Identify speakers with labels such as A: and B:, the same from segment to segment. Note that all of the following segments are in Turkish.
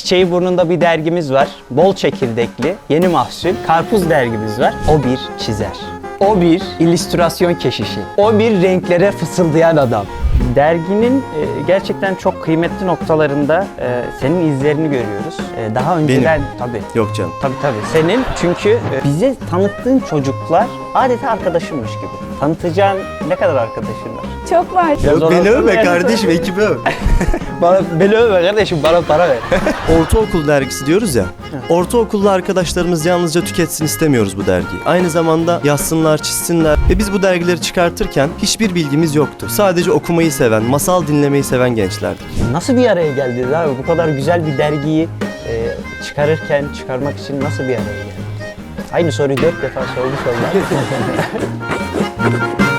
A: Çiçeği burnunda bir dergimiz var. Bol çekirdekli, yeni mahsul. Karpuz dergimiz var. O bir çizer. O bir illüstrasyon keşişi. O bir renklere fısıldayan adam. Derginin e, gerçekten çok kıymetli noktalarında e, senin izlerini görüyoruz. E, daha önceden tabii
B: Yok canım.
A: Tabii tabii. Senin çünkü bize tanıttığın çocuklar adeta arkadaşınmış gibi. Tanıtacağın ne kadar arkadaşın var?
C: Çok var.
A: Biraz
B: Yok beni övme kardeşim, ekibi öv.
A: Bana, beni övme kardeşim bana para ver.
B: Ortaokul dergisi diyoruz ya. Ortaokullu arkadaşlarımız yalnızca tüketsin istemiyoruz bu dergiyi. Aynı zamanda yazsınlar, çizsinler. Ve biz bu dergileri çıkartırken hiçbir bilgimiz yoktu. Sadece okumayı seven, masal dinlemeyi seven gençlerdik.
A: nasıl bir araya geldiniz abi? Bu kadar güzel bir dergiyi e, çıkarırken çıkarmak için nasıl bir araya geldiniz? Aynı soruyu dört defa sormuş olmak. Thank you.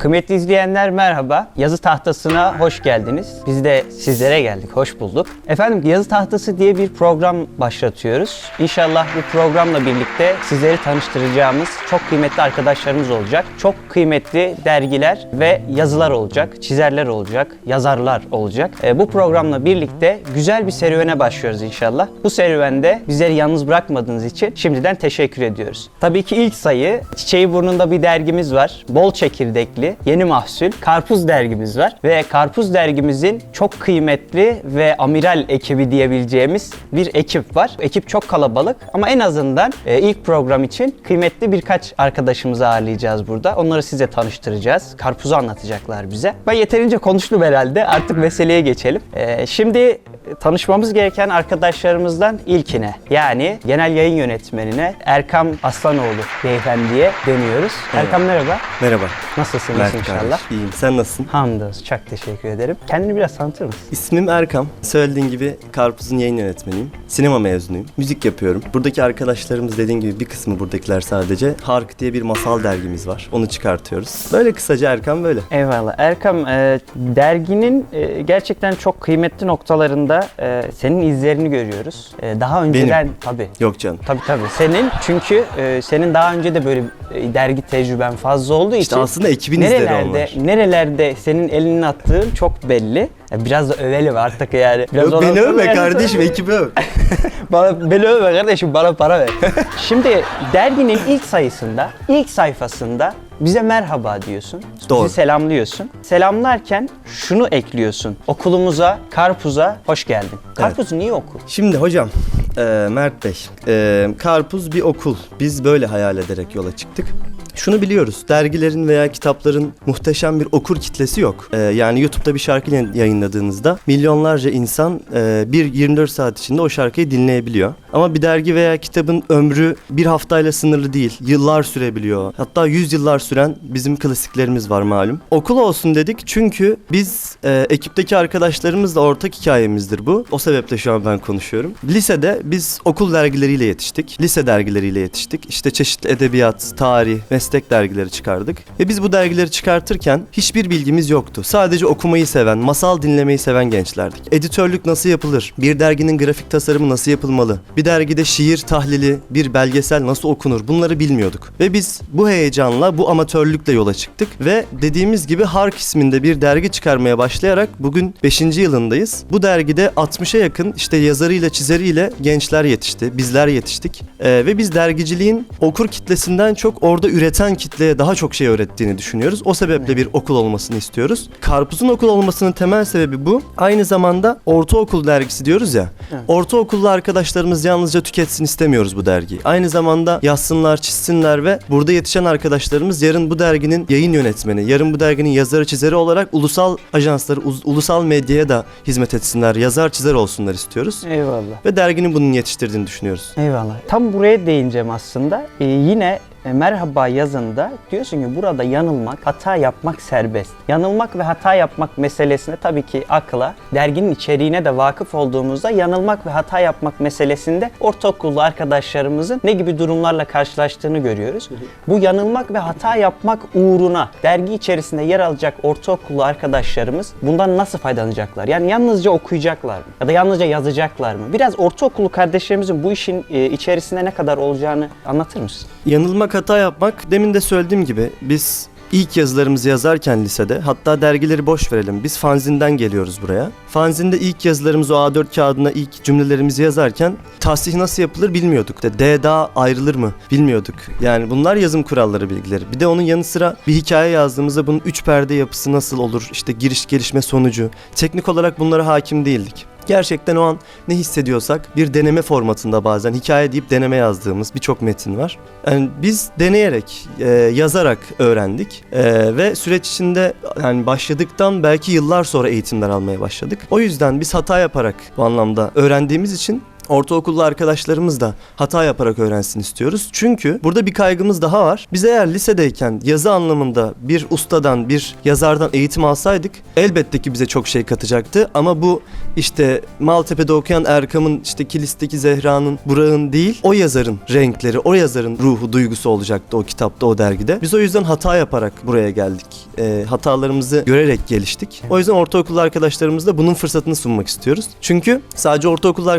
A: Kıymetli izleyenler merhaba. Yazı tahtasına hoş geldiniz. Biz de sizlere geldik, hoş bulduk. Efendim yazı tahtası diye bir program başlatıyoruz. İnşallah bu programla birlikte sizleri tanıştıracağımız çok kıymetli arkadaşlarımız olacak. Çok kıymetli dergiler ve yazılar olacak, çizerler olacak, yazarlar olacak. E, bu programla birlikte güzel bir serüvene başlıyoruz inşallah. Bu serüvende bizleri yalnız bırakmadığınız için şimdiden teşekkür ediyoruz. Tabii ki ilk sayı Çiçeği burnunda bir dergimiz var. Bol çekirdekli, yeni mahsul. Karpuz dergimiz var. Ve Karpuz dergimizin çok kıymetli ve amiral ekibi diyebileceğimiz bir ekip var. Ekip çok kalabalık ama en azından e, ilk program için kıymetli birkaç arkadaşımızı ağırlayacağız burada. Onları size tanıştıracağız. Karpuzu anlatacaklar bize. Ben yeterince konuştum herhalde. Artık meseleye geçelim. E, şimdi tanışmamız gereken arkadaşlarımızdan ilkine yani genel yayın yönetmenine Erkam Aslanoğlu beyefendiye dönüyoruz. Erkam merhaba.
B: Merhaba.
A: Nasılsınız
B: Mert
A: inşallah?
B: kardeş. İyiyim. Sen nasılsın?
A: Hamdolsun. Çok teşekkür ederim. Kendini biraz tanıtır mısın?
B: İsmim Erkam. Söylediğin gibi Karpuz'un yayın yönetmeniyim. Sinema mezunuyum. Müzik yapıyorum. Buradaki arkadaşlarımız dediğin gibi bir kısmı buradakiler sadece. Hark diye bir masal dergimiz var. Onu çıkartıyoruz. Böyle kısaca Erkam böyle.
A: Eyvallah. Erkam, e, derginin e, gerçekten çok kıymetli noktalarında e, senin izlerini görüyoruz. E, daha önceden tabii.
B: Yok canım.
A: Tabii tabii. Senin çünkü e, senin daha önce de böyle e, dergi tecrüben fazla olduğu
B: İşte
A: için
B: aslında ekibin izleri
A: nerelerde
B: onlar.
A: nerelerde senin elinin attığın çok belli. Ya Biraz da övelim artık yani. Biraz
B: Yok beni övme kardeşim, ekibi öv.
A: Bana, beni övme kardeşim bana para ver. Şimdi derginin ilk sayısında, ilk sayfasında bize merhaba diyorsun.
B: Doğru.
A: Bizi selamlıyorsun. Selamlarken şunu ekliyorsun. Okulumuza, Karpuz'a hoş geldin. Karpuz niye okul?
B: Şimdi hocam, e, Mert Bey, e, Karpuz bir okul. Biz böyle hayal ederek yola çıktık. Şunu biliyoruz, dergilerin veya kitapların muhteşem bir okur kitlesi yok. E, yani YouTube'da bir şarkı yayın- yayınladığınızda milyonlarca insan e, bir 24 saat içinde o şarkıyı dinleyebiliyor. Ama bir dergi veya kitabın ömrü bir haftayla sınırlı değil, yıllar sürebiliyor. Hatta yüz yıllar süren bizim klasiklerimiz var malum. Okul olsun dedik çünkü biz e, ekipteki arkadaşlarımızla ortak hikayemizdir bu. O sebeple şu an ben konuşuyorum. Lisede biz okul dergileriyle yetiştik. Lise dergileriyle yetiştik. İşte çeşitli edebiyat, tarih, meslek dergileri çıkardık. Ve biz bu dergileri çıkartırken hiçbir bilgimiz yoktu. Sadece okumayı seven, masal dinlemeyi seven gençlerdik. Editörlük nasıl yapılır? Bir derginin grafik tasarımı nasıl yapılmalı? Bir dergide şiir tahlili, bir belgesel nasıl okunur? Bunları bilmiyorduk. Ve biz bu heyecanla, bu amatörlükle yola çıktık ve dediğimiz gibi Hark isminde bir dergi çıkarmaya başlayarak bugün 5. yılındayız. Bu dergide 60'a yakın işte yazarıyla çizeriyle gençler yetişti. Bizler yetiştik. Ee, ve biz dergiciliğin okur kitlesinden çok orada üreten kitleye daha çok şey öğrettiğini düşünüyoruz. O sebeple bir okul olmasını istiyoruz. Karpuz'un okul olmasının temel sebebi bu. Aynı zamanda ortaokul dergisi diyoruz ya. Ortaokullu arkadaşlarımız yalnızca tüketsin istemiyoruz bu dergiyi. Aynı zamanda yazsınlar, çizsinler ve burada yetişen arkadaşlarımız yarın bu derginin yayın yönetmeni, yarın bu derginin yazarı çizeri olarak ulusal ajansları, ulusal medyaya da hizmet etsinler, yazar çizer olsunlar istiyoruz.
A: Eyvallah.
B: Ve derginin bunun yetiştirdiğini düşünüyoruz.
A: Eyvallah. Tam buraya değineceğim aslında. Ee, yine e, merhaba yazında diyorsun ki burada yanılmak, hata yapmak serbest. Yanılmak ve hata yapmak meselesine tabii ki akla, derginin içeriğine de vakıf olduğumuzda yanılmak ve hata yapmak meselesinde ortaokullu arkadaşlarımızın ne gibi durumlarla karşılaştığını görüyoruz. Bu yanılmak ve hata yapmak uğruna dergi içerisinde yer alacak ortaokullu arkadaşlarımız bundan nasıl faydalanacaklar? Yani yalnızca okuyacaklar mı? Ya da yalnızca yazacaklar mı? Biraz ortaokullu kardeşlerimizin bu işin e, içerisinde ne kadar olacağını anlatır mısın?
B: Yanılmak, hata yapmak demin de söylediğim gibi biz ilk yazılarımızı yazarken lisede hatta dergileri boş verelim biz fanzinden geliyoruz buraya. Fanzinde ilk yazılarımızı o A4 kağıdına ilk cümlelerimizi yazarken tahsih nasıl yapılır bilmiyorduk. De D daha ayrılır mı bilmiyorduk. Yani bunlar yazım kuralları bilgileri. Bir de onun yanı sıra bir hikaye yazdığımızda bunun üç perde yapısı nasıl olur? İşte giriş gelişme sonucu. Teknik olarak bunlara hakim değildik. Gerçekten o an ne hissediyorsak bir deneme formatında bazen hikaye deyip deneme yazdığımız birçok metin var. Yani biz deneyerek, e, yazarak öğrendik E, ve süreç içinde yani başladıktan belki yıllar sonra eğitimler almaya başladık. O yüzden biz hata yaparak bu anlamda öğrendiğimiz için Ortaokullu arkadaşlarımız da hata yaparak öğrensin istiyoruz. Çünkü burada bir kaygımız daha var. Biz eğer lisedeyken yazı anlamında bir ustadan, bir yazardan eğitim alsaydık elbette ki bize çok şey katacaktı. Ama bu işte Maltepe'de okuyan Erkam'ın, işte Kilis'teki Zehra'nın, Burak'ın değil, o yazarın renkleri, o yazarın ruhu, duygusu olacaktı o kitapta, o dergide. Biz o yüzden hata yaparak buraya geldik. Ee, hatalarımızı görerek geliştik. O yüzden ortaokullu arkadaşlarımızla bunun fırsatını sunmak istiyoruz. Çünkü sadece ortaokullu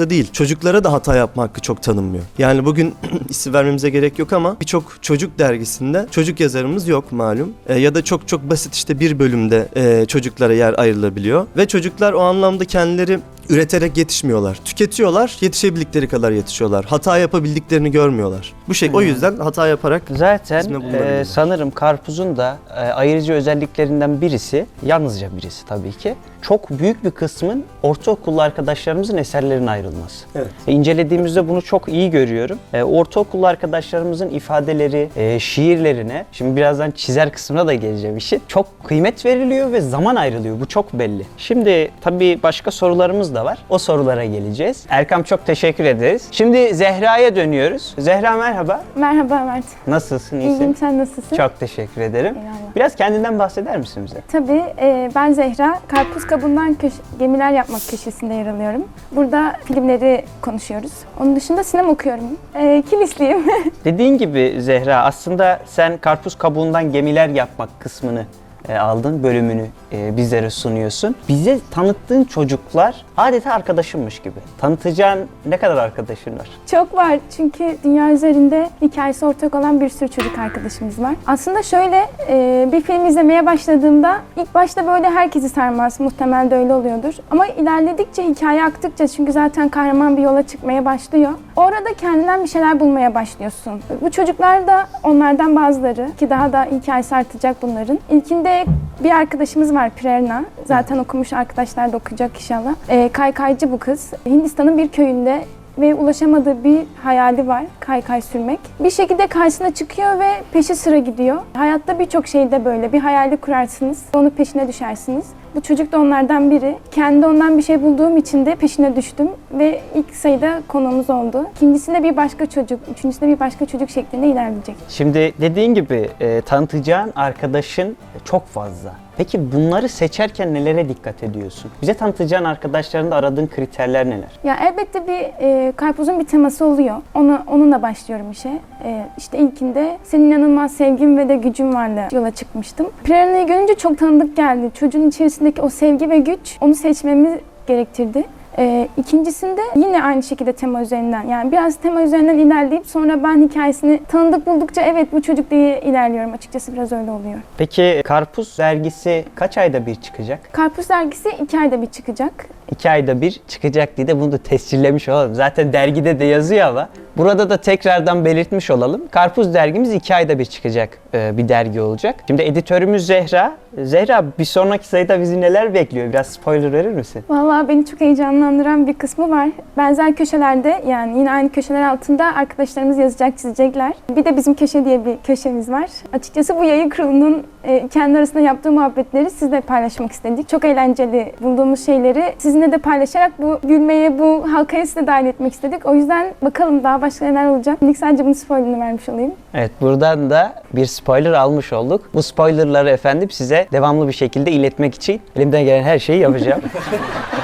B: arkadaşlarımıza değil, çocuklara da hata yapma hakkı çok tanınmıyor. Yani bugün isim vermemize gerek yok ama birçok çocuk dergisinde çocuk yazarımız yok malum. Ee, ya da çok çok basit işte bir bölümde e, çocuklara yer ayrılabiliyor. Ve çocuklar o anlamda kendileri üreterek yetişmiyorlar. Tüketiyorlar, yetişebildikleri kadar yetişiyorlar. Hata yapabildiklerini görmüyorlar. Bu şey o yüzden hata yaparak
A: Zaten e, sanırım karpuzun da e, ayırıcı özelliklerinden birisi, yalnızca birisi tabii ki, çok büyük bir kısmın ortaokullu arkadaşlarımızın eserlerine ayrılması.
B: Evet.
A: E, İncelediğimizde bunu çok iyi görüyorum. E, ortaokullu arkadaşlarımızın ifadeleri, e, şiirlerine, şimdi birazdan çizer kısmına da geleceğim işin, çok kıymet veriliyor ve zaman ayrılıyor. Bu çok belli. Şimdi tabii başka sorularımız da var. O sorulara geleceğiz. Erkam çok teşekkür ederiz. Şimdi Zehra'ya dönüyoruz. Zehra merhaba.
C: Merhaba Mert.
A: Nasılsın? iyisin?
C: İyiyim sen nasılsın?
A: Çok teşekkür ederim.
C: Eyvallah.
A: Biraz kendinden bahseder misin bize?
C: Tabii e, ben Zehra. Karpuz kabuğundan köş- gemiler yapmak köşesinde yer alıyorum. Burada filmleri konuşuyoruz. Onun dışında sinema okuyorum. E, kilisliyim.
A: Dediğin gibi Zehra aslında sen karpuz kabuğundan gemiler yapmak kısmını e, aldın, bölümünü e, bizlere sunuyorsun. Bize tanıttığın çocuklar adeta arkadaşınmış gibi. Tanıtacağın ne kadar arkadaşın var?
C: Çok var çünkü dünya üzerinde hikayesi ortak olan bir sürü çocuk arkadaşımız var. Aslında şöyle e, bir film izlemeye başladığımda ilk başta böyle herkesi sarmaz. Muhtemelen de öyle oluyordur. Ama ilerledikçe, hikaye aktıkça çünkü zaten kahraman bir yola çıkmaya başlıyor. Orada kendinden bir şeyler bulmaya başlıyorsun. Bu çocuklar da onlardan bazıları ki daha da hikayesi artacak bunların. İlkinde bir arkadaşımız var Prerna. Zaten okumuş arkadaşlar da okuyacak inşallah. E, kaykaycı bu kız. Hindistan'ın bir köyünde ve ulaşamadığı bir hayali var. Kaykay sürmek. Bir şekilde karşısına çıkıyor ve peşi sıra gidiyor. Hayatta birçok şeyde böyle. Bir hayali kurarsınız. Onun peşine düşersiniz. Bu çocuk da onlardan biri. Kendi ondan bir şey bulduğum için de peşine düştüm ve ilk sayıda konuğumuz oldu. İkincisinde bir başka çocuk, üçüncüsünde bir başka çocuk şeklinde ilerleyecek.
A: Şimdi dediğin gibi e, tanıtacağın arkadaşın çok fazla. Peki bunları seçerken nelere dikkat ediyorsun? Bize tanıtacağın arkadaşlarında aradığın kriterler neler?
C: Ya elbette bir e, karpuzun bir teması oluyor. Onu, onunla başlıyorum işe. E, işte ilkinde senin inanılmaz sevgin ve de gücün varla yola çıkmıştım. Prerna'yı görünce çok tanıdık geldi. Çocuğun içerisindeki o sevgi ve güç onu seçmemi gerektirdi. E, ikincisinde yine aynı şekilde tema üzerinden yani biraz tema üzerinden ilerleyip sonra ben hikayesini tanıdık buldukça evet bu çocuk diye ilerliyorum açıkçası biraz öyle oluyor.
A: Peki Karpuz dergisi kaç ayda bir çıkacak?
C: Karpuz dergisi iki ayda bir çıkacak.
A: İki ayda bir çıkacak diye de bunu da tescillemiş olalım. Zaten dergide de yazıyor ama burada da tekrardan belirtmiş olalım. Karpuz dergimiz iki ayda bir çıkacak e, bir dergi olacak. Şimdi editörümüz Zehra. Zehra bir sonraki sayıda bizi neler bekliyor? Biraz spoiler verir misin?
C: Vallahi beni çok heyecanlandıran bir kısmı var. Benzer köşelerde yani yine aynı köşeler altında arkadaşlarımız yazacak, çizecekler. Bir de bizim köşe diye bir köşemiz var. Açıkçası bu yayın kurulunun e, kendi arasında yaptığı muhabbetleri sizle paylaşmak istedik. Çok eğlenceli bulduğumuz şeyleri sizinle de paylaşarak bu gülmeye, bu halkaya size dahil etmek istedik. O yüzden bakalım daha başka neler olacak. İlk sadece bunun spoilerını vermiş olayım.
A: Evet buradan da bir spoiler almış olduk. Bu spoilerları efendim size devamlı bir şekilde iletmek için elimden gelen her şeyi yapacağım.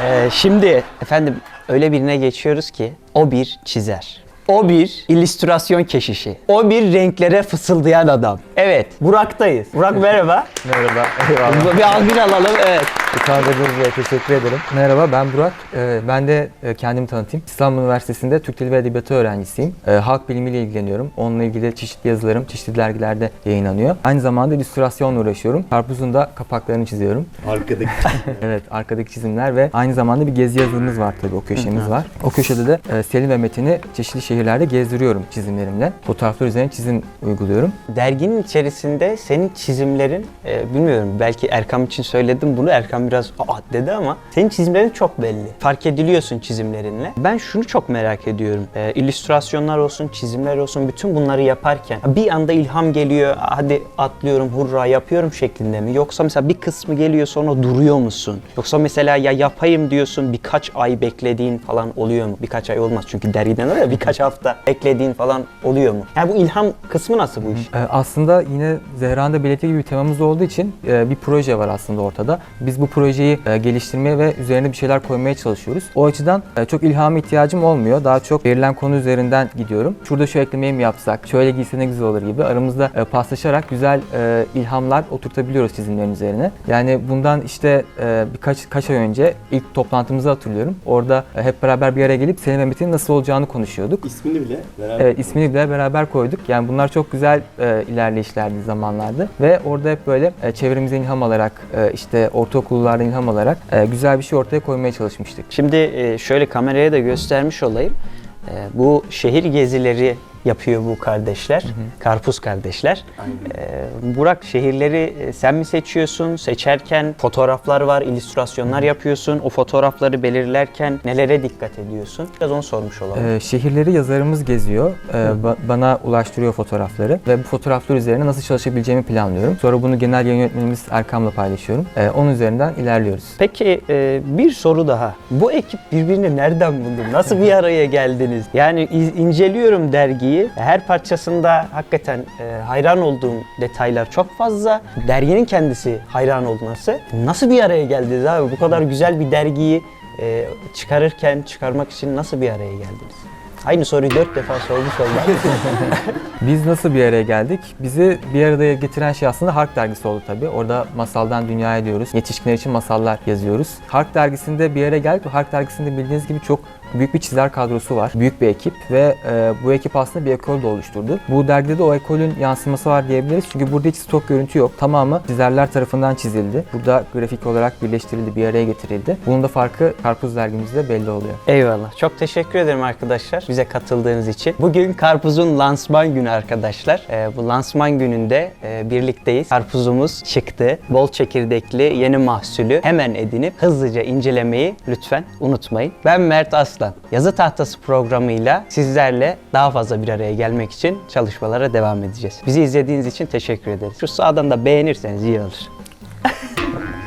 A: Ee, şimdi efendim öyle birine geçiyoruz ki o bir çizer. O bir illüstrasyon keşişi. O bir renklere fısıldayan adam. Evet, Burak'tayız. Burak merhaba.
D: Merhaba, eyvallah.
A: Bir algın alalım. Evet.
D: Çağırdığınız için teşekkür ederim. Merhaba, ben Burak. Ee, ben de e, kendimi tanıtayım. İstanbul Üniversitesi'nde Türk Dili ve Edebiyatı öğrencisiyim. Ee, halk bilimiyle ilgileniyorum. Onunla ilgili çeşitli yazılarım çeşitli dergilerde yayınlanıyor. Aynı zamanda illüstrasyonla uğraşıyorum. Karpuzun da kapaklarını çiziyorum.
B: Arkadaki
D: Evet, arkadaki çizimler ve aynı zamanda bir gezi yazımız var tabii, o köşemiz var. O köşede de e, Selim ve Metin'i çeşitli şehirlerde gezdiriyorum çizimlerimle. Fotoğraflar üzerine çizim uyguluyorum.
A: Derginin içerisinde senin çizimlerin, e, bilmiyorum belki Erkam için söyledim bunu. Erkam biraz aa dedi ama senin çizimlerin çok belli. Fark ediliyorsun çizimlerinle. Ben şunu çok merak ediyorum. E, illüstrasyonlar olsun, çizimler olsun bütün bunları yaparken bir anda ilham geliyor. Hadi atlıyorum, hurra yapıyorum şeklinde mi? Yoksa mesela bir kısmı geliyor sonra duruyor musun? Yoksa mesela ya yapayım diyorsun birkaç ay beklediğin falan oluyor mu? Birkaç ay olmaz çünkü dergiden öyle birkaç hafta beklediğin falan oluyor mu? Yani bu ilham kısmı nasıl bu iş?
D: Ee, Aslında yine Zehra'nın da belirttiği gibi bir temamız olduğu için e, bir proje var aslında ortada. Biz bu projeyi e, geliştirmeye ve üzerine bir şeyler koymaya çalışıyoruz. O açıdan e, çok ilhama ihtiyacım olmuyor. Daha çok verilen konu üzerinden gidiyorum. Şurada şu eklemeyi mi yapsak, şöyle giyse ne güzel olur gibi aramızda e, paslaşarak güzel e, ilhamlar oturtabiliyoruz çizimlerin üzerine. Yani bundan işte e, birkaç kaç ay önce ilk toplantımızı hatırlıyorum. Orada e, hep beraber bir araya gelip Selim ve Metin'in nasıl olacağını konuşuyorduk.
B: İsmini bile beraber
D: Evet ismini bile beraber koyduk. Yani bunlar çok güzel e, ilerleyişlerdi zamanlarda ve orada hep böyle e, çevremize ilham alarak e, işte ortaokullarda ilham alarak e, güzel bir şey ortaya koymaya çalışmıştık.
A: Şimdi e, şöyle kameraya da göstermiş olayım. E, Bu şehir gezileri yapıyor bu kardeşler. Karpuz kardeşler. E, Burak şehirleri e, sen mi seçiyorsun? Seçerken fotoğraflar var, illüstrasyonlar yapıyorsun. O fotoğrafları belirlerken nelere dikkat ediyorsun? Biraz onu sormuş olalım.
D: E, şehirleri yazarımız geziyor. E, ba- bana ulaştırıyor fotoğrafları ve bu fotoğraflar üzerine nasıl çalışabileceğimi planlıyorum. Sonra bunu genel yayın yönetmenimiz Erkam'la paylaşıyorum. E, onun üzerinden ilerliyoruz.
A: Peki e, bir soru daha. Bu ekip birbirini nereden buldu? Nasıl bir araya geldiniz? Yani iz- inceliyorum dergiyi. Her parçasında hakikaten e, hayran olduğum detaylar çok fazla. Derginin kendisi hayran olması. Nasıl bir araya geldiniz abi? Bu kadar güzel bir dergiyi e, çıkarırken, çıkarmak için nasıl bir araya geldiniz? Aynı soruyu dört defa sormuş oldum.
D: Biz nasıl bir araya geldik? Bizi bir araya getiren şey aslında Hark dergisi oldu tabii. Orada masaldan dünyaya diyoruz. Yetişkinler için masallar yazıyoruz. Hark dergisinde bir araya geldik. Hark dergisinde bildiğiniz gibi çok büyük bir çizer kadrosu var. Büyük bir ekip ve e, bu ekip aslında bir ekol de oluşturdu. Bu dergide de o ekolün yansıması var diyebiliriz. Çünkü burada hiç stok görüntü yok. Tamamı çizerler tarafından çizildi. Burada grafik olarak birleştirildi, bir araya getirildi. Bunun da farkı Karpuz dergimizde belli oluyor.
A: Eyvallah. Çok teşekkür ederim arkadaşlar bize katıldığınız için. Bugün Karpuz'un lansman günü arkadaşlar. Ee, bu lansman gününde e, birlikteyiz. Karpuzumuz çıktı. Bol çekirdekli yeni mahsulü hemen edinip hızlıca incelemeyi lütfen unutmayın. Ben Mert Arslan yazı tahtası programıyla sizlerle daha fazla bir araya gelmek için çalışmalara devam edeceğiz. Bizi izlediğiniz için teşekkür ederiz. Şu sağdan da beğenirseniz iyi olur.